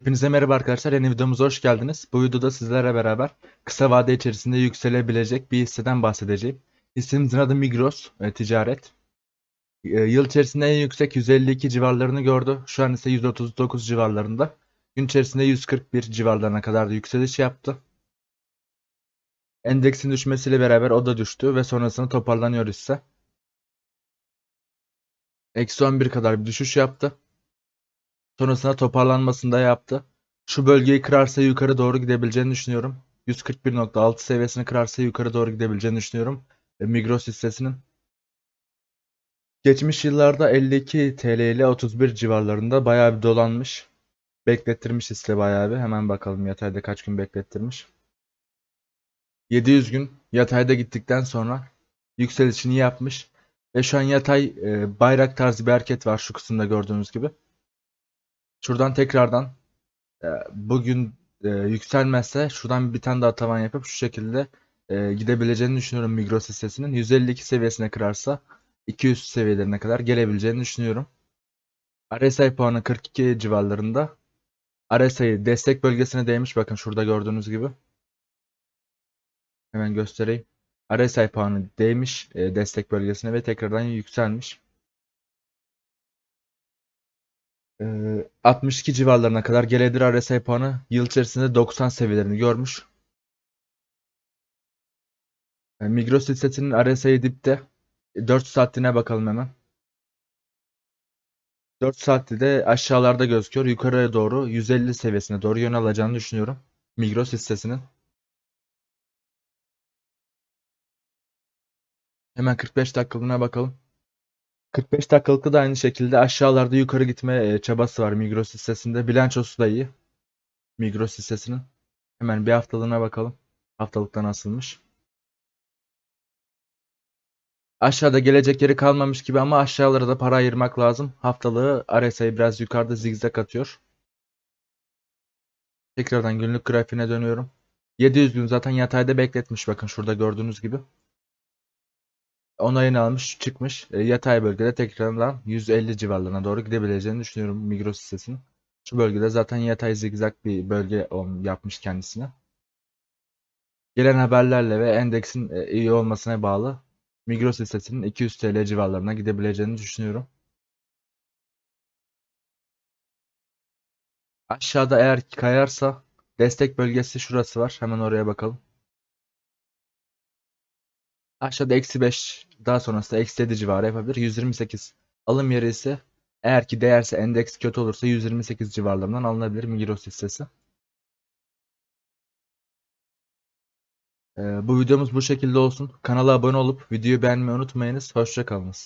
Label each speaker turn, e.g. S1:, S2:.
S1: Hepinize merhaba arkadaşlar. Yeni videomuza hoş geldiniz. Bu videoda sizlerle beraber kısa vade içerisinde yükselebilecek bir hisseden bahsedeceğim. Hissemizin adı Migros e, Ticaret. E, yıl içerisinde en yüksek 152 civarlarını gördü. Şu an ise 139 civarlarında. Gün içerisinde 141 civarlarına kadar da yükseliş yaptı. Endeksin düşmesiyle beraber o da düştü ve sonrasında toparlanıyor hisse. Eksi 11 kadar bir düşüş yaptı. Sonrasında toparlanmasını da yaptı. Şu bölgeyi kırarsa yukarı doğru gidebileceğini düşünüyorum. 141.6 seviyesini kırarsa yukarı doğru gidebileceğini düşünüyorum. Migros hissesinin. Geçmiş yıllarda 52 TL ile 31 civarlarında bayağı bir dolanmış. Beklettirmiş hisse bayağı bir. Hemen bakalım yatayda kaç gün beklettirmiş. 700 gün yatayda gittikten sonra yükselişini yapmış. Ve şu an yatay e, bayrak tarzı bir hareket var şu kısımda gördüğünüz gibi. Şuradan tekrardan e, bugün e, yükselmezse şuradan bir tane daha tavan yapıp şu şekilde e, gidebileceğini düşünüyorum Migros hissesinin. 152 seviyesine kırarsa 200 seviyelerine kadar gelebileceğini düşünüyorum. RSI puanı 42 civarlarında. RSI destek bölgesine değmiş. Bakın şurada gördüğünüz gibi. Hemen göstereyim. RSI puanı değmiş e, destek bölgesine ve tekrardan yükselmiş. 62 civarlarına kadar gelebilir RSI puanı. Yıl içerisinde 90 seviyelerini görmüş. Ee, Migros hissesinin RSI dipte. 4 saatliğine bakalım hemen. 4 saatte de aşağılarda gözüküyor. Yukarıya doğru 150 seviyesine doğru yön alacağını düşünüyorum. Migros hissesinin. Hemen 45 dakikalığına bakalım. 45 dakikalıkta da aynı şekilde aşağılarda yukarı gitme e, çabası var Migros hissesinde. Bilançosu da iyi. Migros hissesinin. Hemen bir haftalığına bakalım. Haftalıkta nasılmış. Aşağıda gelecek yeri kalmamış gibi ama aşağılara da para ayırmak lazım. Haftalığı RSI biraz yukarıda zigzag atıyor. Tekrardan günlük grafiğine dönüyorum. 700 gün zaten yatayda bekletmiş bakın şurada gördüğünüz gibi. Onayını almış çıkmış. E, yatay bölgede tekrardan 150 civarlarına doğru gidebileceğini düşünüyorum Migros hissesinin. Şu bölgede zaten yatay zigzag bir bölge yapmış kendisine. Gelen haberlerle ve endeksin e, iyi olmasına bağlı Migros hissesinin 200 TL civarlarına gidebileceğini düşünüyorum. Aşağıda eğer kayarsa destek bölgesi şurası var. Hemen oraya bakalım. Aşağıda eksi 5 daha sonrasında eksi 7 civarı yapabilir. 128 alım yeri ise eğer ki değerse endeks kötü olursa 128 civarlarından alınabilir Migros hissesi. Ee, bu videomuz bu şekilde olsun. Kanala abone olup videoyu beğenmeyi unutmayınız. Hoşça kalınız.